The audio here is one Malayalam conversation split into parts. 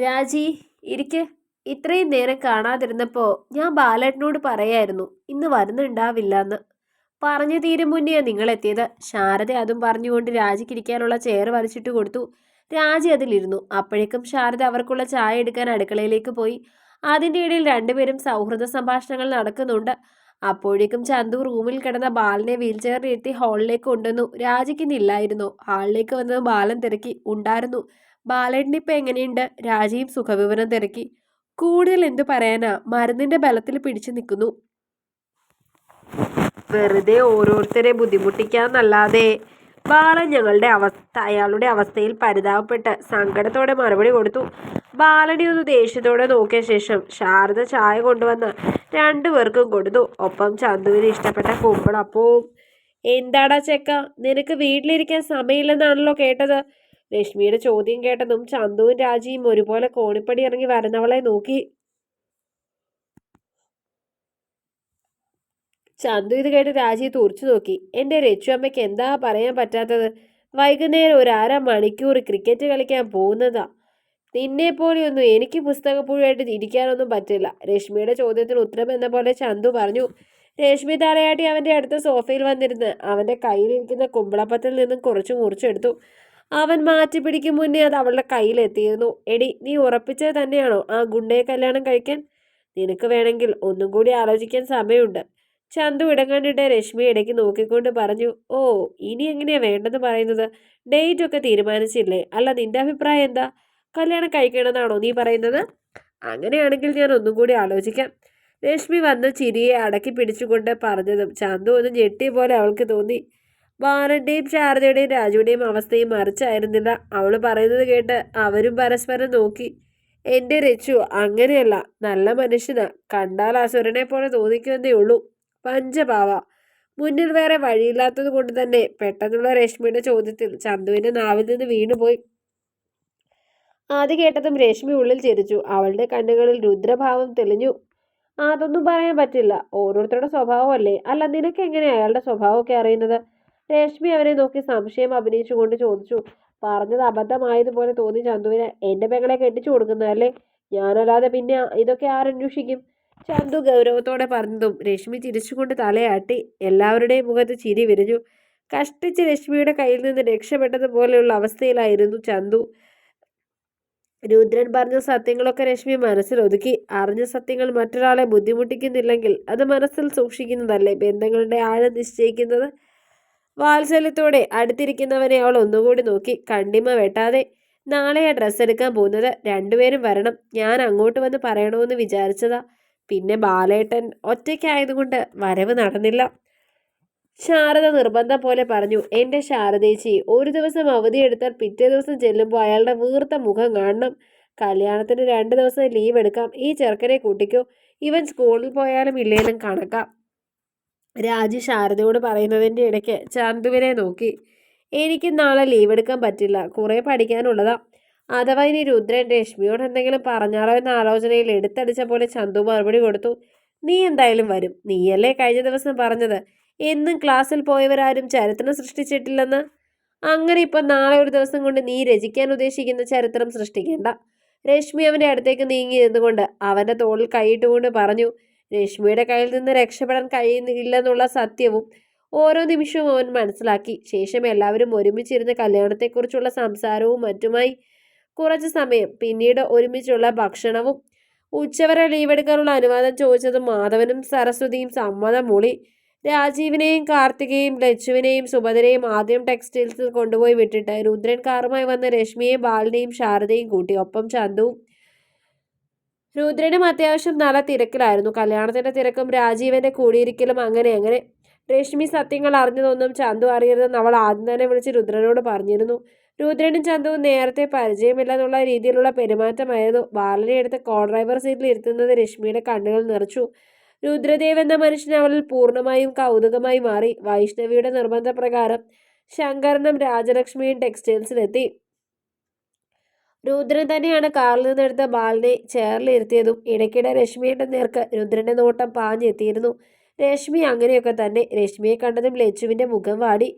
രാജി ഇരിക്ക്. ഇത്രയും നേരം കാണാതിരുന്നപ്പോൾ ഞാൻ ബാലേട്ടനോട് പറയായിരുന്നു ഇന്ന് വരുന്നുണ്ടാവില്ല എന്ന് പറഞ്ഞു തീരും നിങ്ങൾ നിങ്ങളെത്തിയത്. ശാരദ അതും പറഞ്ഞുകൊണ്ട് രാജിക്ക് ഇരിക്കാനുള്ള ചെയർ വലിച്ചിട്ട് കൊടുത്തു. രാജി അതിലിരുന്നു. അപ്പോഴേക്കും ശാരദ അവർക്കുള്ള ചായ എടുക്കാൻ അടുക്കളയിലേക്ക് പോയി. അതിന്റെ ഇടയിൽ രണ്ടുപേരും സൗഹൃദ സംഭാഷണങ്ങൾ നടക്കുന്നുണ്ട്. അപ്പോഴേക്കും ചന്തു റൂമിൽ കിടന്ന ബാലനെ വീൽ ചെയറിൽ എത്തി ഹാളിലേക്ക് കൊണ്ടുവന്നു. രാജിക്ക് നില്ലായിരുന്നു ഹാളിലേക്ക് വന്നത് ബാലൻ തിരക്കി. ഉണ്ടായിരുന്നു. ബാലേട്ടനിപ്പോൾ എങ്ങനെയുണ്ട്? രാജയും സുഖവിവരം തിരക്കി. കൂടുതൽ എന്തു പറയാനാ? മരുന്നിന്റെ ബലത്തിൽ പിടിച്ചു നിൽക്കുന്നു. വെറുതെ ഓരോരുത്തരെ ബുദ്ധിമുട്ടിക്കാന്നല്ലാതെ. ബാലൻ ഞങ്ങളുടെ അവസ്ഥ അയാളുടെ അവസ്ഥയിൽ പരിതാപപ്പെട്ട് സങ്കടത്തോടെ മറുപടി കൊടുത്തു. ബാലനെ ഒന്ന് ദേഷ്യത്തോടെ നോക്കിയ ശേഷം ശാരദ ചായ കൊണ്ടുവന്ന് രണ്ടുപേർക്കും കൊടുത്തു. ഒപ്പം ചന്തുവിന് ഇഷ്ടപ്പെട്ട കുമ്പളപ്പവും. എന്താടാ ചെക്ക? നിനക്ക് വീട്ടിലിരിക്കാൻ സമയമില്ലെന്നാണല്ലോ കേട്ടത്. രശ്മിയുടെ ചോദ്യം കേട്ടതും ചന്തുവും രാജിയും ഒരുപോലെ കോണിപ്പടി ഇറങ്ങി വരുന്നവളെ നോക്കി. ചന്തു ഇത് കേട്ട് രാജിയെ തുറച്ചു നോക്കി. എന്റെ രച്ചു അമ്മയ്ക്ക് എന്താ പറയാൻ പറ്റാത്തത്? വൈകുന്നേരം ഒരു അര മണിക്കൂർ ക്രിക്കറ്റ് കളിക്കാൻ പോകുന്നതാ. നിന്നെ പോലെയൊന്നും എനിക്ക് പുസ്തകപ്പുഴയായിട്ട് ഇരിക്കാനൊന്നും പറ്റില്ല. രശ്മിയുടെ ചോദ്യത്തിന് ഉത്തരം എന്ന പോലെ ചന്തു പറഞ്ഞു. രശ്മി തലയാട്ടി അവന്റെ അടുത്ത സോഫയിൽ വന്നിരുന്ന് അവന്റെ കയ്യിലിരിക്കുന്ന കുമ്പളപ്പത്തിൽ നിന്നും കുറച്ച് മുറിച്ചെടുത്തു. അവൻ മാറ്റി പിടിക്കും മുന്നേ അത് അവളുടെ കയ്യിലെത്തിയിരുന്നു. എടി നീ ഉറപ്പിച്ചത് തന്നെയാണോ ആ ഗുണ്ടയെ കല്യാണം കഴിക്കാൻ? നിനക്ക് വേണമെങ്കിൽ ഒന്നും കൂടി ആലോചിക്കാൻ സമയമുണ്ട്. ചന്തു ഇടങ്ങാണ്ടിട്ട് രശ്മി ഇടയ്ക്ക് നോക്കിക്കൊണ്ട് പറഞ്ഞു ഓ ഇനി എങ്ങനെയാ വേണ്ടെന്ന് പറയുന്നത്? ഡേറ്റ് ഒക്കെ തീരുമാനിച്ചില്ലേ? അല്ല നിന്റെ അഭിപ്രായം എന്താ? കല്യാണം കഴിക്കണമെന്നാണോ നീ പറയുന്നത്? അങ്ങനെയാണെങ്കിൽ ഞാൻ ഒന്നും കൂടി ആലോചിക്കാം. രശ്മി വന്ന് ചിരിയെ അടക്കി പിടിച്ചുകൊണ്ട് പറഞ്ഞതും ചന്തു ഒന്ന് ഞെട്ടിയ പോലെ അവൾക്ക് തോന്നി. ബാലന്റെയും ശാരദയുടെയും രാജുവിന്റെയും അവസ്ഥയും മറിച്ചായിരുന്നില്ല. അവൾ പറയുന്നത് കേട്ട് അവരും പരസ്പരം നോക്കി. എന്റെ രച്ചു അങ്ങനെയല്ല. നല്ല മനുഷ്യനാ. കണ്ടാൽ അസുരനെ പോലെ തോന്നിക്കുമെന്നേ ഉള്ളൂ. പഞ്ചപാവ. മുന്നിൽ വേറെ വഴിയില്ലാത്തത് കൊണ്ട് തന്നെ പെട്ടെന്നുള്ള രശ്മിയുടെ ചോദ്യത്തിൽ ചന്തുവിന്റെ നാവിൽ നിന്ന് വീണുപോയി. ആദ്യ കേട്ടതും രശ്മി ഉള്ളിൽ ചിരിച്ചു. അവളുടെ കണ്ണുകളിൽ രുദ്രഭാവം തെളിഞ്ഞു. അതൊന്നും പറയാൻ പറ്റില്ല. ഓരോരുത്തരുടെ സ്വഭാവമല്ലേ? അല്ല നിനക്ക് എങ്ങനെയാണ് അയാളുടെ സ്വഭാവമൊക്കെ അറിയുന്നത്? രശ്മി അവരെ നോക്കി സംശയം അഭിനയിച്ചുകൊണ്ട് ചോദിച്ചു പറഞ്ഞത് അബദ്ധമായതുപോലെ തോന്നി ചന്തുവിന്. എന്റെ പെങ്ങളെ കെട്ടിച്ചു കൊടുക്കുന്നതല്ലേ? ഞാനല്ലാതെ പിന്നെ ഇതൊക്കെ ആരന്വേഷിക്കും ചന്തു ഗൗരവത്തോടെ പറഞ്ഞതും രശ്മി ചിരിച്ചുകൊണ്ട് തലയാട്ടി എല്ലാവരുടെയും മുഖത്ത് ചിരി വിരിഞ്ഞു. കഷ്ടിച്ച് രശ്മിയുടെ കയ്യിൽ നിന്ന് രക്ഷപ്പെട്ടതുപോലെയുള്ള അവസ്ഥയിലായിരുന്നു ചന്തു. രുദ്രൻ പറഞ്ഞ സത്യങ്ങളൊക്കെ രശ്മി മനസ്സിലൊതുക്കി അറിഞ്ഞ സത്യങ്ങൾ മറ്റൊരാളെ ബുദ്ധിമുട്ടിക്കുന്നില്ലെങ്കിൽ അത് മനസ്സിൽ സൂക്ഷിക്കുന്നതല്ലേ ബന്ധങ്ങളുടെ ആഴം നിശ്ചയിക്കുന്നത്? വാത്സല്യത്തോടെ അടുത്തിരിക്കുന്നവനെ അവൾ ഒന്നുകൂടി നോക്കി കണ്ടിമ വെട്ടാതെ നാളെ ആ ഡ്രസ്സ് എടുക്കാൻ പോകുന്നത് രണ്ടുപേരും വരണം. ഞാൻ അങ്ങോട്ട് വന്ന് പറയണമെന്ന് വിചാരിച്ചതാ. പിന്നെ ബാലേട്ടൻ ഒറ്റയ്ക്കായതുകൊണ്ട് വരവ് നടന്നില്ല. ശാരദ നിർബന്ധം പോലെ പറഞ്ഞു എന്റെ ശാരദേച്ചി ഒരു ദിവസം അവധിയെടുത്താൽ പിറ്റേ ദിവസം ചെല്ലുമ്പോൾ അയാളുടെ വീർത്ത മുഖം കാണണം. കല്യാണത്തിന് രണ്ട് ദിവസം ലീവ് എടുക്കാം. ഈ ചെറുക്കനെ കൂട്ടിക്കോ. ഇവൻ സ്കൂളിൽ പോയാലും ഇല്ലേലും കണക്കാം. രാജി ശാരദയോട് പറയുന്നതിന്റെ ഇടയ്ക്ക് ചാന്തുവിനെ നോക്കി. എനിക്ക് നാളെ ലീവ് എടുക്കാൻ പറ്റില്ല. കുറേ പഠിക്കാനുള്ളതാ. അഥവാ ഇനി രുദ്രൻ രശ്മിയോട് എന്തെങ്കിലും പറഞ്ഞാലോ എന്ന ആലോചനയിൽ എടുത്തടിച്ച പോലെ ചന്തു മറുപടി കൊടുത്തു. നീ എന്തായാലും വരും. നീയല്ലേ കഴിഞ്ഞ ദിവസം പറഞ്ഞത്? എന്നും ക്ലാസ്സിൽ പോയവരാരും ചരിത്രം സൃഷ്ടിച്ചിട്ടില്ലെന്ന്? അങ്ങനെ ഇപ്പം നാളെ ഒരു ദിവസം കൊണ്ട് നീ രചിക്കാൻ ഉദ്ദേശിക്കുന്ന ചരിത്രം സൃഷ്ടിക്കേണ്ട. രശ്മി അവന്റെ അടുത്തേക്ക് നീങ്ങി നിന്നുകൊണ്ട് അവന്റെ തോളിൽ കൈയിട്ടുകൊണ്ട് പറഞ്ഞു രശ്മിയുടെ കയ്യിൽ നിന്ന് രക്ഷപ്പെടാൻ കഴിയുന്നില്ലെന്നുള്ള സത്യവും ഓരോ നിമിഷവും അവൻ മനസ്സിലാക്കി. ശേഷം എല്ലാവരും ഒരുമിച്ചിരുന്ന് കല്യാണത്തെക്കുറിച്ചുള്ള സംസാരവും മറ്റുമായി കുറച്ച് സമയം പിന്നീട് ഒരുമിച്ചുള്ള ഭക്ഷണവും ഉച്ചവരെ ലീവെടുക്കാനുള്ള അനുവാദം ചോദിച്ചതും മാധവനും സരസ്വതിയും സമ്മതം മൂളി രാജീവിനെയും കാർത്തികയും ലച്ചുവിനെയും സുഭദ്രയും ആദ്യം ടെക്സ്റ്റൈൽസിൽ കൊണ്ടുപോയി വിട്ടിട്ട് രുദ്രൻ കാറുമായി വന്ന രശ്മിയെയും ബാലിനെയും ശാരദയും കൂട്ടി. ഒപ്പം ചന്തുവും രുദ്രനും അത്യാവശ്യം നല്ല തിരക്കിലായിരുന്നു. കല്യാണത്തിന്റെ തിരക്കും രാജീവന്റെ കൂടിയിരിക്കലും അങ്ങനെ അങ്ങനെ. രശ്മി സത്യങ്ങൾ അറിഞ്ഞതൊന്നും ചന്തു അറിയരുതെന്ന് അവൾ ആദ്യം തന്നെ വിളിച്ച് രുദ്രനോട് പറഞ്ഞിരുന്നു. രുദ്രനും ചന്തുവും നേരത്തെ പരിചയമില്ലെന്നുള്ള രീതിയിലുള്ള പെരുമാറ്റമായിരുന്നു. ബാലനെ എടുത്ത് കോ ഡ്രൈവർ സീറ്റിൽ ഇരുത്തുന്നത് രശ്മിയുടെ കണ്ണുകൾ നിറച്ചു. രുദ്രദേവ് എന്ന മനുഷ്യൻ അവളിൽ പൂർണമായും കൗതുകമായി മാറി. വൈഷ്ണവിയുടെ നിർബന്ധപ്രകാരം ശങ്കരനും രാജലക്ഷ്മിയും ടെക്സ്റ്റൈൽസിലെത്തി രുദ്രൻ തന്നെയാണ് കാറിൽ നിന്നെടുത്ത ബാലിനെ ചേറിലിരുത്തിയതും ഇടയ്ക്കിടെ രശ്മിയുടെ നേർക്ക് രുദ്രന്റെ നോട്ടം പാഞ്ഞെത്തിയിരുന്നു. രശ്മി അങ്ങനെയൊക്കെ തന്നെ രശ്മിയെ കണ്ടതും ലച്ചുവിന്റെ മുഖം വാടി.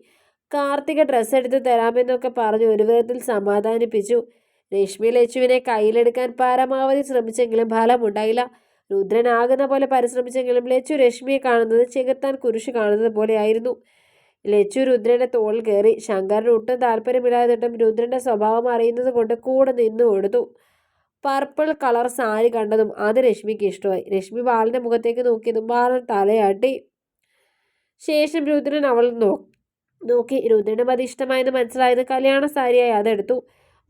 കാർത്തിക ഡ്രസ്സ് എടുത്ത് തരാമെന്നൊക്കെ പറഞ്ഞ് ഒരു വിധത്തിൽ സമാധാനിപ്പിച്ചു. രശ്മി ലച്ചുവിനെ കയ്യിലെടുക്കാൻ പരമാവധി ശ്രമിച്ചെങ്കിലും ഫലമുണ്ടായില്ല രുദ്രൻ ആകുന്ന പോലെ പരിശ്രമിച്ചെങ്കിലും ലച്ചു രശ്മിയെ കാണുന്നത് ചെകുത്താൻ കുരിശ് കാണുന്നത് പോലെയായിരുന്നു. ലച്ചു രുദ്രന്റെ തോൾ കയറി. ശങ്കറിന് ഒട്ടും താല്പര്യമില്ലാതിട്ടും രുദ്രന്റെ സ്വഭാവം അറിയുന്നത് കൊണ്ട് കൂടെ നിന്നു കൊടുത്തു. പർപ്പിൾ കളർ സാരി കണ്ടതും അത് രശ്മിക്ക് ഇഷ്ടമായി. രശ്മി ബാലന്റെ മുഖത്തേക്ക് നോക്കിയതും ബാലൻ തലയാട്ടി. ശേഷം രുദ്രൻ അവൾ നോക്കി. രുദ്രനും അത് ഇഷ്ടമായെന്ന് മനസ്സിലായത് കല്യാണ സാരിയായി അതെടുത്തു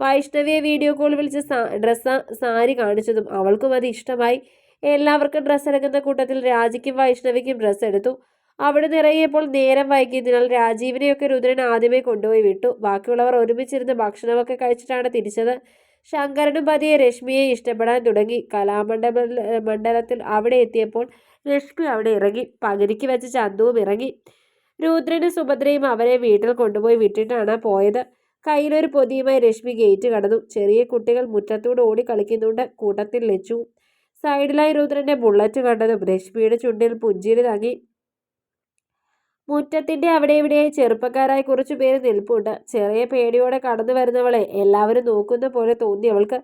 വൈഷ്ണവിയെ വീഡിയോ കോൾ വിളിച്ച് ഡ്രസ്സ് സാരി കാണിച്ചതും അവൾക്കും അത് ഇഷ്ടമായി. എല്ലാവർക്കും ഡ്രസ്സ് എടുക്കുന്ന കൂട്ടത്തിൽ രാജിക്കും വൈഷ്ണവിക്കും ഡ്രസ്സ് എടുത്തു. അവിടെ നിറങ്ങിയപ്പോൾ നേരം വൈകിയതിനാൽ രാജീവിനെയൊക്കെ രുദ്രൻ ആദ്യമേ കൊണ്ടുപോയി വിട്ടു. ബാക്കിയുള്ളവർ ഒരുമിച്ചിരുന്ന് ഭക്ഷണമൊക്കെ കഴിച്ചിട്ടാണ് തിരിച്ചത്. ശങ്കരനും പതിയെ രശ്മിയെ ഇഷ്ടപ്പെടാൻ തുടങ്ങി. കലാമണ്ഡപ മണ്ഡലത്തിൽ അവിടെ എത്തിയപ്പോൾ രശ്മി അവിടെ ഇറങ്ങി. പകുതിക്ക് വെച്ച് ചന്തുവും ഇറങ്ങി. രുദ്രനും സുഭദ്രയും അവരെ വീട്ടിൽ കൊണ്ടുപോയി വിട്ടിട്ടാണ് പോയത്. കയ്യിലൊരു പൊതിയുമായി രശ്മി ഗേറ്റ് കടന്നു. ചെറിയ കുട്ടികൾ മുറ്റത്തൂടെ ഓടി കളിക്കുന്നുണ്ട്. കൂട്ടത്തിൽ ലച്ചു. സൈഡിലായി രുദ്രന്റെ ബുള്ളറ്റ് കണ്ടതും രശ്മിയുടെ ചുണ്ടിൽ പുഞ്ചിരി തങ്ങി. മുറ്റത്തിന്റെ അവിടെ ഇവിടെയായി ചെറുപ്പക്കാരായി കുറച്ചു പേര് നിൽപ്പുണ്ട്. ചെറിയ പേടിയോടെ കടന്നു വരുന്നവളെ എല്ലാവരും നോക്കുന്ന പോലെ തോന്നി അവൾക്ക്.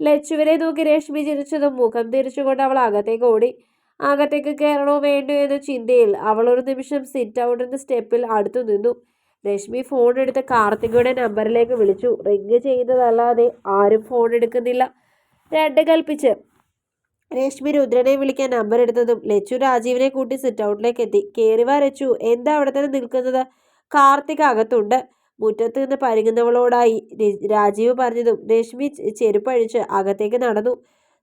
ലച്ചുവിനെ നോക്കി രശ്മി ചിരിച്ചതും മുഖം തിരിച്ചുകൊണ്ട് അവൾ അകത്തേക്ക് ഓടി. അകത്തേക്ക് കയറണോ വേണ്ടോ എന്ന ചിന്തയിൽ അവൾ ഒരു നിമിഷം സിറ്റ് ഔട്ടിന്റെ സ്റ്റെപ്പിൽ അടുത്തു നിന്നു. രശ്മി ഫോൺ എടുത്ത് കാർത്തികയുടെ നമ്പറിലേക്ക് വിളിച്ചു. റിങ് ചെയ്യുന്നതല്ലാതെ ആരും ഫോൺ എടുക്കുന്നില്ല. രണ്ട് കൽപ്പിച്ച് രശ്മി രുദ്രനെ വിളിക്കാൻ നമ്പർ എടുത്തതും ലച്ചു രാജീവിനെ കൂട്ടി സിറ്റ് ഔട്ടിലേക്ക് എത്തി കയറി വാ രച്ചു. എന്താ അവിടെ തന്നെ നിൽക്കുന്നത്? കാർത്തിക് അകത്തുണ്ട്. മുറ്റത്ത് നിന്ന് പരുങ്ങുന്നവളോടായി രാജീവ് പറഞ്ഞതും രശ്മി ചെരുപ്പഴിച്ച് അകത്തേക്ക് നടന്നു.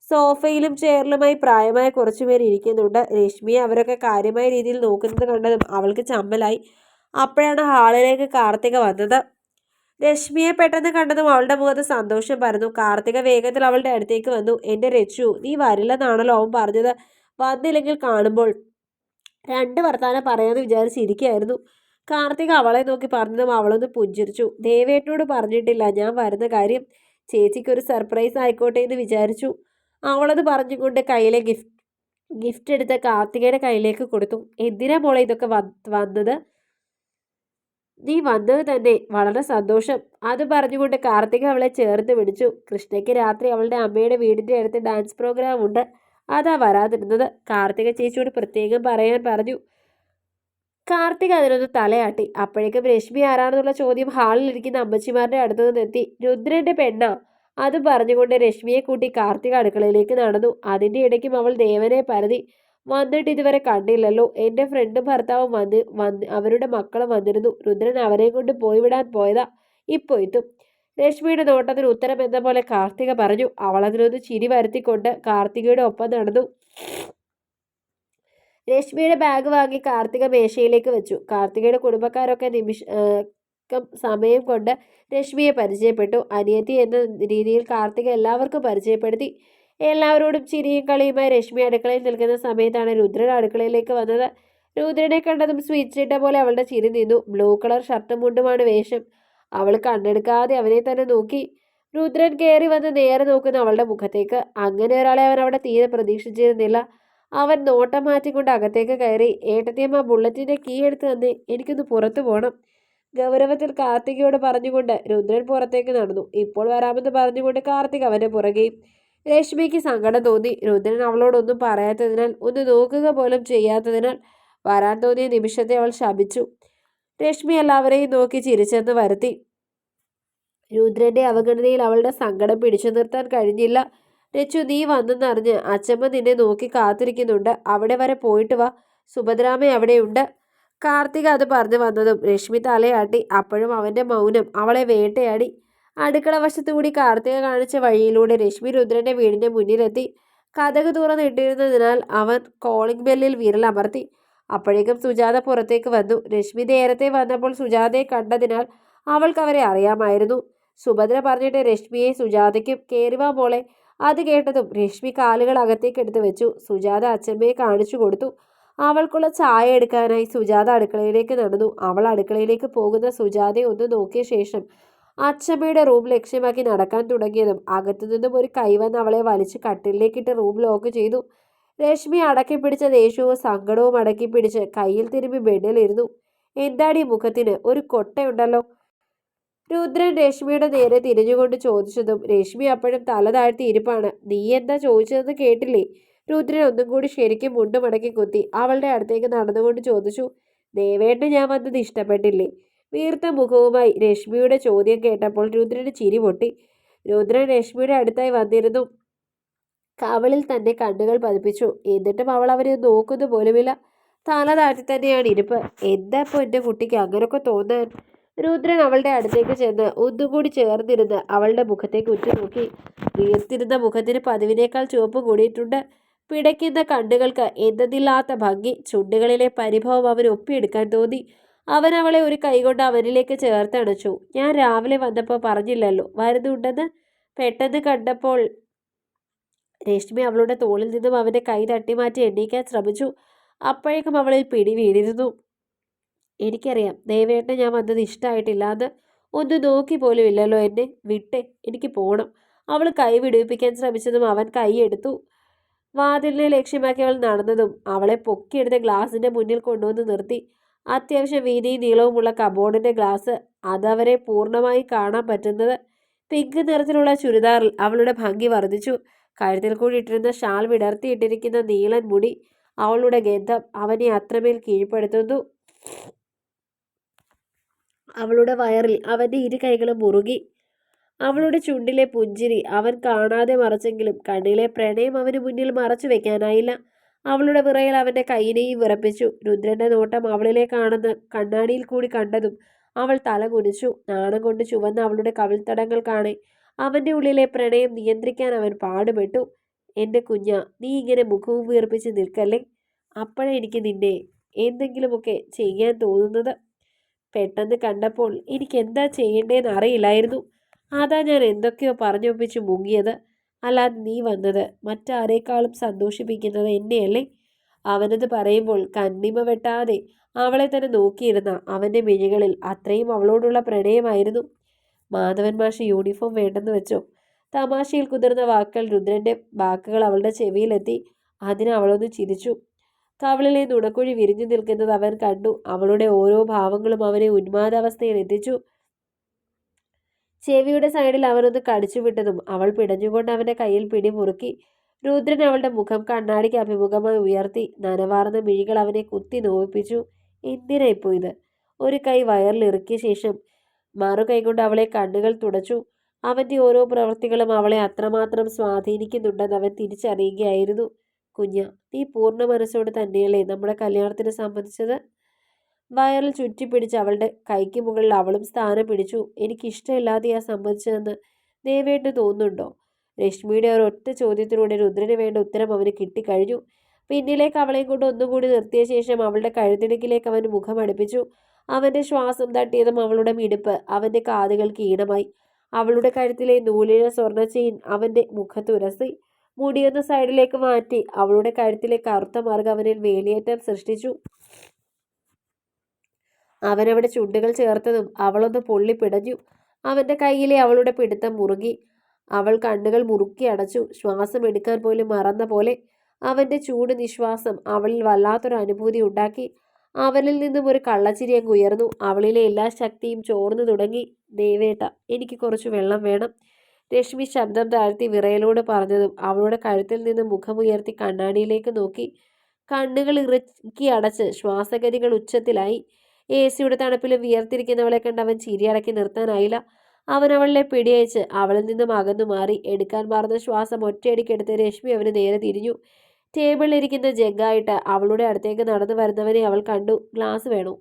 സോഫയിലും ചെയറിലുമായി പ്രായമായ കുറച്ചുപേർ ഇരിക്കുന്നുണ്ട്. രശ്മിയെ അവരൊക്കെ കാര്യമായ രീതിയിൽ നോക്കുന്നത് കണ്ടതും അവൾക്ക് ചമ്മലായി. അപ്പോഴാണ് ഹാളിലേക്ക് കാർത്തിക വന്നത്. രശ്മിയെ പെട്ടെന്ന് കണ്ടതും അവളുടെ മുഖത്ത് സന്തോഷം പറഞ്ഞു കാർത്തിക വേഗത്തിൽ അവളുടെ അടുത്തേക്ക് വന്നു. എന്റെ രച്ചു നീ വരില്ലെന്നാണല്ലോ അവൻ പറഞ്ഞത്. വന്നില്ലെങ്കിൽ കാണുമ്പോൾ രണ്ട് വർത്താനം പറയാമെന്ന് വിചാരിച്ചിരിക്കുകയായിരുന്നു. കാർത്തിക അവളെ നോക്കി പറഞ്ഞതും അവളൊന്ന് പുഞ്ചിരിച്ചു. ദേവേട്ടനോട് പറഞ്ഞിട്ടില്ല ഞാൻ വരുന്ന കാര്യം ചേച്ചിക്കൊരു സർപ്രൈസ് ആയിക്കോട്ടെ എന്ന് വിചാരിച്ചു. അവളത് പറഞ്ഞുകൊണ്ട് കയ്യിലെ ഗിഫ്റ്റ് ഗിഫ്റ്റ് എടുത്ത് കാർത്തികയുടെ കയ്യിലേക്ക് കൊടുത്തു. എന്തിനാ മോളെ ഇതൊക്കെ വന്നത്? നീ വന്നത് തന്നെ വളരെ സന്തോഷം. അത് പറഞ്ഞുകൊണ്ട് കാർത്തിക അവളെ ചേർത്ത് പിടിച്ചു. കൃഷ്ണയ്ക്ക് രാത്രി അവളുടെ അമ്മയുടെ വീടിന്റെ അടുത്ത് ഡാൻസ് പ്രോഗ്രാം ഉണ്ട്. അതാ വരാതിരുന്നത്. കാർത്തിക ചേച്ചിയോട് പ്രത്യേകം പറയാൻ പറഞ്ഞു. കാർത്തിക് അതിനൊന്ന് തലയാട്ടി. അപ്പോഴേക്കും രശ്മി ആരാണെന്നുള്ള ചോദ്യം ഹാളിലിരിക്കുന്ന അമ്മച്ചിമാരുടെ അടുത്തു നിന്നെത്തി രുദ്രന്റെ പെണ്ണാ. അത് പറഞ്ഞുകൊണ്ട് രശ്മിയെ കൂട്ടി കാർത്തിക അടുക്കളയിലേക്ക് നടന്നു. അതിന്റെ ഇടയ്ക്കും അവൾ ദേവനെ പരതി. വന്നിട്ട് ഇതുവരെ കണ്ടില്ലല്ലോ. എന്റെ ഫ്രണ്ടും ഭർത്താവും വന്ന് വന്ന് അവരുടെ മക്കളും വന്നിരുന്നു. രുദ്രൻ അവരെ കൊണ്ട് പോയി വിടാൻ പോയതാ. ഇപ്പോൾ എത്തും. രശ്മിയുടെ നോട്ടത്തിന് ഉത്തരം എന്ന പോലെ കാർത്തിക പറഞ്ഞു. അവൾ അതിനൊന്ന് ചിരി വരുത്തിക്കൊണ്ട് കാർത്തികയുടെ ഒപ്പം നടന്നു. രശ്മിയുടെ ബാഗ് വാങ്ങി കാർത്തിക മേശയിലേക്ക് വെച്ചു. കാർത്തികയുടെ കുടുംബക്കാരൊക്കെ നിമിഷ സമയം കൊണ്ട് രശ്മിയെ പരിചയപ്പെട്ടു. അനിയത്തി എന്ന രീതിയിൽ കാർത്തിക എല്ലാവർക്കും പരിചയപ്പെടുത്തി. എല്ലാവരോടും ചിരിയും കളിയുമായി രശ്മി അടുക്കളയിൽ നിൽക്കുന്ന സമയത്താണ് രുദ്രൻ അടുക്കളയിലേക്ക് വന്നത്. രുദ്രനെ കണ്ടതും സ്വിച്ച് ഇട്ട പോലെ അവളുടെ ചിരി നിന്നു. ബ്ലൂ കളർ ഷർട്ടും മുണ്ടുമാണ് വേഷം. അവൾ കണ്ണെടുക്കാതെ അവനെ തന്നെ നോക്കി. രുദ്രൻ കയറി വന്ന് നേരെ നോക്കുന്ന അവളുടെ മുഖത്തേക്ക്. അങ്ങനെ ഒരാളെ അവൻ അവിടെ തീരെ പ്രതീക്ഷിച്ചിരുന്നില്ല. അവൻ നോട്ടം മാറ്റിക്കൊണ്ട് അകത്തേക്ക് കയറി. ഏട്ടത്തിയമ്മ ബുള്ളറ്റിന്റെ കീ എടുത്ത് തന്നെ. എനിക്കൊന്ന് പുറത്തു പോകണം ഗൗരവത്തിൽ കാർത്തികയോട് പറഞ്ഞുകൊണ്ട് രുദ്രൻ പുറത്തേക്ക് നടന്നു. ഇപ്പോൾ വരാമെന്ന് പറഞ്ഞുകൊണ്ട് കാർത്തിക് അവന്റെ പുറകെയും രശ്മിക്ക് സങ്കടം തോന്നി. രുദ്രൻ അവളോടൊന്നും പറയാത്തതിനാൽ ഒന്ന് നോക്കുക പോലും ചെയ്യാത്തതിനാൽ വരാൻ തോന്നിയ നിമിഷത്തെ അവൾ ശപിച്ചു. രശ്മി എല്ലാവരെയും നോക്കി ചിരിച്ചെന്ന് വരുത്തി. രുദ്രന്റെ അവഗണനയിൽ അവളുടെ സങ്കടം പിടിച്ചു നിർത്താൻ കഴിഞ്ഞില്ല. രച്ചു നീ വന്നെന്നറിഞ്ഞ് അച്ചമ്മ നിന്നെ നോക്കി കാത്തിരിക്കുന്നുണ്ട്. അവിടെ വരെ പോയിട്ട് വാ. സുഭദ്രാമ അവിടെയുണ്ട്. കാർത്തിക അത് പറഞ്ഞു വന്നതും രശ്മി തലയാട്ടി. അപ്പോഴും അവന്റെ മൗനം അവളെ വേട്ടയാടി. അടുക്കള വശത്തുകൂടി കാർത്തിക കാണിച്ച വഴിയിലൂടെ രശ്മി രുദ്രന്റെ വീടിന്റെ മുന്നിലെത്തി. കഥക് തുറന്നിട്ടിരുന്നതിനാൽ അവൻ കോളിംഗ് ബെല്ലിൽ വിരലമർത്തി അപ്പോഴേക്കും സുജാത പുറത്തേക്ക് വന്നു. രശ്മി നേരത്തെ വന്നപ്പോൾ സുജാതയെ കണ്ടതിനാൽ അവൾക്ക് അവരെ അറിയാമായിരുന്നു. സുഭദ്ര പറഞ്ഞിട്ട് രശ്മിയെ സുജാതയ്ക്കും കേറിവാ മോളെ അത് കേട്ടതും രശ്മി കാലുകൾ അകത്തേക്ക് എടുത്തു വെച്ചു. സുജാത അച്ഛമ്മയെ കാണിച്ചു കൊടുത്തു. അവൾക്കുള്ള ചായ എടുക്കാനായി സുജാത അടുക്കളയിലേക്ക് നടന്നു. അവൾ അടുക്കളയിലേക്ക് പോകുന്ന സുജാതയെ ഒന്ന് നോക്കിയ ശേഷം അച്ഛമ്മയുടെ റൂം ലക്ഷ്യമാക്കി നടക്കാൻ തുടങ്ങിയതും അകത്തുനിന്നും ഒരു കൈവന്ന് അവളെ വലിച്ച് കട്ടിലേക്കിട്ട് റൂം ലോക്ക് ചെയ്തു. രശ്മി അടക്കി പിടിച്ച ദേഷ്യവും സങ്കടവും അടക്കി പിടിച്ച് കയ്യിൽ തിരുമ്പി ബെഡിലിരുന്നു. എന്താടി മുഖത്തിന്? ഒരു കൊട്ടയുണ്ടല്ലോ. രുദ്രൻ രശ്മിയുടെ നേരെ തിരിഞ്ഞുകൊണ്ട് ചോദിച്ചതും രശ്മി അപ്പോഴും തല താഴ്ത്തി ഇരിപ്പാണ്. നീ എന്താ ചോദിച്ചതെന്ന് കേട്ടില്ലേ? രുദ്രൻ ഒന്നും കൂടി ശരിക്കും മുണ്ടുമടക്കി കുത്തി അവളുടെ അടുത്തേക്ക് നടന്നുകൊണ്ട് ചോദിച്ചു. ദേവേട്ടന് ഞാൻ വന്നത് ഇഷ്ടപ്പെട്ടില്ലേ? വീർത്ത മുഖവുമായി രശ്മിയുടെ ചോദ്യം കേട്ടപ്പോൾ രുദ്രന് ചിരി പൊട്ടി. രുദ്രൻ രശ്മിയുടെ അടുത്തായി വന്നിരുന്നു. കവളിൽ തന്നെ കണ്ണുകൾ പതിപ്പിച്ചു. എന്നിട്ടും അവൾ അവനെ നോക്കുന്നു പോലുമില്ല. തല താഴ്ത്തി തന്നെയാണ് ഇരിപ്പ്. എന്താ ഇപ്പോൾ എന്റെ കുട്ടിക്ക് അങ്ങനെയൊക്കെ തോന്നാൻ? രുദ്രൻ അവളുടെ അടുത്തേക്ക് ചെന്ന് ഒന്നുകൂടി ചേർന്നിരുന്ന് അവളുടെ മുഖത്തേക്ക് ഉറ്റുനോക്കി വീർത്തിരുന്ന മുഖത്തിന് പതിവിനേക്കാൾ ചുവപ്പ് കൂടിയിട്ടുണ്ട്. പിടയ്ക്കുന്ന കണ്ണുകൾക്ക് എന്തെന്നില്ലാത്ത ഭംഗി. ചുണ്ടുകളിലെ പരിഭവം അവൻ ഒപ്പിയെടുക്കാൻ തോന്നി. അവൻ അവളെ ഒരു കൈകൊണ്ട് അവനിലേക്ക് ചേർത്തണച്ചു ഞാൻ രാവിലെ വന്നപ്പോൾ പറഞ്ഞില്ലല്ലോ വരുന്നുണ്ടെന്ന് പെട്ടെന്ന് കണ്ടപ്പോൾ രശ്മി അവളുടെ തോളിൽ നിന്നും അവന്റെ കൈ തട്ടിമാറ്റി എണ്ണീക്കാൻ ശ്രമിച്ചു. അപ്പോഴേക്കും അവളിൽ പിടി വീണിരുന്നു. എനിക്കറിയാം ദേവേട്ടനെ ഞാൻ വന്നത് ഇഷ്ടമായിട്ടില്ല അത് ഒന്ന് നോക്കി പോലും ഇല്ലല്ലോ എന്നെ. വിട്ടേ എനിക്ക് പോകണം അവൾ കൈ വിടുവിപ്പിക്കാൻ ശ്രമിച്ചതും അവൻ കൈയെടുത്തു വാതിലിനെ ലക്ഷ്യമാക്കി അവൾ നടന്നതും അവളെ പൊക്കിയെടുത്ത ഗ്ലാസിന്റെ മുന്നിൽ കൊണ്ടുവന്ന് നിർത്തി. അത്യാവശ്യം വീതി നീളവുമുള്ള കബോർഡിന്റെ ഗ്ലാസ് അതവരെ പൂർണമായി കാണാൻ പറ്റുന്നത് പിങ്ക് നിറത്തിലുള്ള ചുരിദാറിൽ അവളുടെ ഭംഗി വർദ്ധിച്ചു. കഴുത്തിൽ കൂടി ഇട്ടിരുന്ന ഷാൾ വിടർത്തിയിട്ടിരിക്കുന്ന നീളൻ മുടി അവളുടെ ഗന്ധം അവനെ അത്രമേൽ കീഴ്പ്പെടുത്തുന്നു. അവളുടെ വയറിൽ അവന്റെ ഇരു കൈകളും മുറുകി. അവളുടെ ചുണ്ടിലെ പുഞ്ചിരി അവൻ കാണാതെ മറച്ചെങ്കിലും കണ്ണിലെ പ്രണയം അവന് മുന്നിൽ മറച്ചു വെക്കാനായില്ല അവളുടെ വിറയിൽ അവന്റെ കൈയിനെയും വിറപ്പിച്ചു. രുദ്രന്റെ നോട്ടം അവളിലേക്കാണെന്ന് കണ്ണാടിയിൽ കൂടി കണ്ടതും അവൾ തല കുനിച്ചു. നാണം കൊണ്ട് ചുവന്ന അവളുടെ കവിൾത്തടങ്ങൾ കാണെ. അവന്റെ ഉള്ളിലെ പ്രണയം നിയന്ത്രിക്കാൻ അവൻ പാടുപെട്ടു. എന്റെ കുഞ്ഞ നീ ഇങ്ങനെ മുഖവും വീർപ്പിച്ച് നിൽക്കല്ലേ? അപ്പോഴേ എനിക്ക് നിന്നെ എന്തെങ്കിലുമൊക്കെ ചെയ്യാൻ തോന്നുന്നത്. പെട്ടെന്ന് കണ്ടപ്പോൾ എനിക്ക് എന്താ ചെയ്യേണ്ടതെന്ന് അറിയില്ലായിരുന്നു. അതാ ഞാൻ എന്തൊക്കെയോ പറഞ്ഞൊപ്പിച്ച് മുങ്ങിയത്. അല്ലാതെ നീ വന്നത്. മറ്റാരേക്കാളും സന്തോഷിപ്പിക്കുന്നത് എന്നെയല്ലേ? അവനത് പറയുമ്പോൾ കണ്ണിമ വെട്ടാതെ അവളെ തന്നെ നോക്കിയിരുന്ന അവന്റെ മിഴികളിൽ അത്രയും അവളോടുള്ള പ്രണയമായിരുന്നു. മാധവൻ മാഷ് യൂണിഫോം വേണ്ടെന്ന് വെച്ചോ. തമാശയിൽ കുതിർന്ന വാക്കുകൾ രുദ്രന്റെ വാക്കുകൾ അവളുടെ ചെവിയിലെത്തി. അതിന് അവളൊന്ന് ചിരിച്ചു. കവളിലെ നുണക്കുഴി വിരിഞ്ഞു നിൽക്കുന്നത് അവൻ കണ്ടു. അവളുടെ ഓരോ ഭാവങ്ങളും അവനെ ഉന്മാദാവസ്ഥയിൽ എത്തിച്ചു. ചെവിയുടെ സൈഡിൽ അവനൊന്ന് കടിച്ചു വിട്ടതും അവൾ പിടഞ്ഞുകൊണ്ട് അവന്റെ കയ്യിൽ പിടി മുറുക്കി രുദ്രൻ അവളുടെ മുഖം കണ്ണാടിക്ക് അഭിമുഖമായി ഉയർത്തി നനവാർന്ന മിഴികൾ അവനെ കുത്തി നോവിപ്പിച്ചു. എന്തിനാ ഇപ്പോൾ ഇത്? ഒരു കൈ വയറിലിറക്കിയ ശേഷം മറു കൈകൊണ്ട് അവളെ കണ്ണുകൾ തുടച്ചു. അവന്റെ ഓരോ പ്രവൃത്തികളും അവളെ അത്രമാത്രം സ്വാധീനിക്കുന്നുണ്ടെന്ന് അവൻ തിരിച്ചറിയുകയായിരുന്നു. കുഞ്ഞ നീ പൂർണ മനസ്സോട് തന്നെയല്ലേ നമ്മുടെ കല്യാണത്തിന് സംബന്ധിച്ചത് വയറിൽ ചുറ്റിപ്പിടിച്ച് അവളുടെ കൈക്ക് മുകളിൽ അവളും സ്ഥാനം പിടിച്ചു. എനിക്കിഷ്ടമില്ലാതെയാ സമ്മതിച്ചതെന്ന് ദേവേട്ട് തോന്നുന്നുണ്ടോ? രശ്മിയുടെ ഒരൊറ്റ ചോദ്യത്തിലൂടെ രുദ്രന് വേണ്ട ഉത്തരം അവന് കിട്ടിക്കഴിഞ്ഞു. പിന്നിലേക്ക് അവളെയും കൊണ്ട് ഒന്നുകൂടി നിർത്തിയ ശേഷം അവളുടെ കഴുത്തിടുക്കിലേക്ക് അവൻ മുഖം അടുപ്പിച്ചു. അവന്റെ ശ്വാസം തട്ടിയതും അവളുടെ മിടുപ്പ് അവന്റെ കാതുകൾക്ക് ഈണമായി. അവളുടെ കഴുത്തിലെ നൂലിഴ സ്വർണ ചെയിൻ അവന്റെ മുഖത്തുരസി മുടിയൊന്ന് സൈഡിലേക്ക് മാറ്റി അവളുടെ കഴുത്തിലെ കറുത്ത മാർഗം അവനിൽ വേലിയേറ്റം സൃഷ്ടിച്ചു. അവനവിടെ ചുണ്ടുകൾ ചേർത്തതും അവളൊന്ന് പൊള്ളി പിടഞ്ഞു. അവന്റെ കയ്യിലെ അവളുടെ പിടുത്തം മുറുകി. അവൾ കണ്ണുകൾ മുറുക്കി അടച്ചു. ശ്വാസം എടുക്കാൻ പോലും മറന്ന പോലെ അവന്റെ ചൂട് നിശ്വാസം അവളിൽ വല്ലാത്തൊരു അനുഭൂതി ഉണ്ടാക്കി. അവനിൽ നിന്നും ഒരു കള്ളച്ചിരി അങ്ങ് ഉയർന്നു. അവളിലെ എല്ലാ ശക്തിയും ചോർന്നു തുടങ്ങി. ദേവേട്ട എനിക്ക് കുറച്ച് വെള്ളം വേണം. രശ്മി ശബ്ദം താഴ്ത്തി വിറയലോട് പറഞ്ഞതും അവളുടെ കഴുത്തിൽ നിന്ന് മുഖമുയർത്തി കണ്ണാടിയിലേക്ക് നോക്കി. കണ്ണുകൾ ഇറക്കി അടച്ച് ശ്വാസഗതികൾ ഉച്ചത്തിലായി. എ സിയുടെ തണുപ്പിൽ വിയർത്തിരിക്കുന്നവളെ കണ്ട് അവൻ ചിരിയടക്കി നിർത്താനായില്ല. അവൻ അവളെ പിടിയയച്ച് അവളിൽ നിന്നും അകന്നു മാറി. എടുക്കാൻ മാറുന്ന ശ്വാസം ഒറ്റയടിക്കെടുത്ത് രശ്മി അവന് നേരെ തിരിഞ്ഞു. ടേബിളിലിരിക്കുന്ന ജഗ്ഗായിട്ട് അവളുടെ അടുത്തേക്ക് നടന്നു വരുന്നവനെ അവൾ കണ്ടു. ഗ്ലാസ് വേണോ?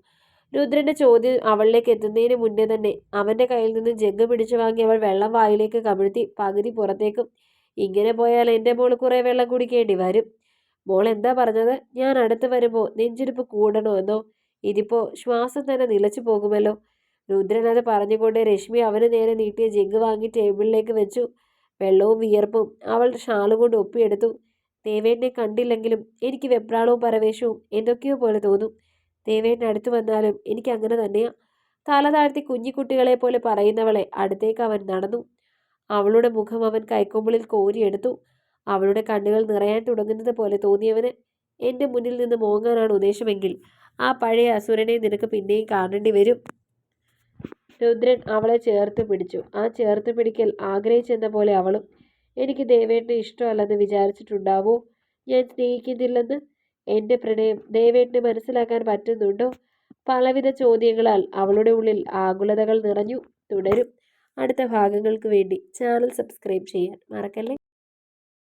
രുദ്രന്റെ ചോദ്യം അവളിലേക്ക് എത്തുന്നതിന് മുന്നേ തന്നെ അവന്റെ കയ്യിൽ നിന്ന് ജഗ്ഗ് പിടിച്ചു വാങ്ങി അവൾ വെള്ളം വായിലേക്ക് കമിഴ്ത്തി പകുതി പുറത്തേക്കും. ഇങ്ങനെ പോയാൽ എന്റെ മോൾ കുറേ വെള്ളം കുടിക്കേണ്ടി വരും. മോൾ എന്താ പറഞ്ഞത്? ഞാൻ അടുത്ത് വരുമ്പോൾ നെഞ്ചിരിപ്പ് കൂടണോ എന്നോ ഇതിപ്പോ ശ്വാസം തന്നെ നിലച്ചു പോകുമല്ലോ. രുദ്രൻ അത് പറഞ്ഞുകൊണ്ട് രശ്മി അവന് നേരെ നീട്ടിയ ജഗ് വാങ്ങി ടേബിളിലേക്ക് വെച്ചു. വെള്ളവും വിയർപ്പും അവൾ ഷാളുകൊണ്ട് ഒപ്പിയെടുത്തു. ദേവേനെ കണ്ടില്ലെങ്കിലും എനിക്ക് വെപ്രാളവും പരവേശവും എന്തൊക്കെയോ പോലെ തോന്നും. ദേവേന്റെ അടുത്ത് വന്നാലും എനിക്ക് അങ്ങനെ തന്നെയാ. തല താഴ്ത്തി കുഞ്ഞിക്കുട്ടികളെ പോലെ പറയുന്നവളെ അടുത്തേക്ക് അവൻ നടന്നു. അവളുടെ മുഖം അവൻ കൈക്കൊമ്പിളിൽ കോരിയെടുത്തു. അവളുടെ കണ്ണുകൾ നിറയാൻ തുടങ്ങുന്നത് പോലെ തോന്നിയവന് എന്റെ മുന്നിൽ നിന്ന് മോങ്ങാനാണ് ഉദ്ദേശമെങ്കിൽ. ആ പഴയ അസുരനെ നിനക്ക് പിന്നെയും കാണേണ്ടി വരും. രുദ്രൻ അവളെ ചേർത്ത് പിടിച്ചു. ആ ചേർത്ത് പിടിക്കൽ ആഗ്രഹിച്ചെന്ന പോലെ അവളും എനിക്ക് ദേവേട്ടനെ ഇഷ്ടമല്ലെന്ന് വിചാരിച്ചിട്ടുണ്ടാവോ? ഞാൻ സ്നേഹിക്കുന്നില്ലെന്ന്? എന്റെ പ്രണയം ദേവേട്ടന് മനസ്സിലാക്കാൻ പറ്റുന്നുണ്ടോ? പലവിധ ചോദ്യങ്ങളാൽ അവളുടെ ഉള്ളിൽ ആകുലതകൾ നിറഞ്ഞു തുടരും. അടുത്ത ഭാഗങ്ങൾക്ക് വേണ്ടി ചാനൽ സബ്സ്ക്രൈബ് ചെയ്യാൻ മറക്കല്ലേ?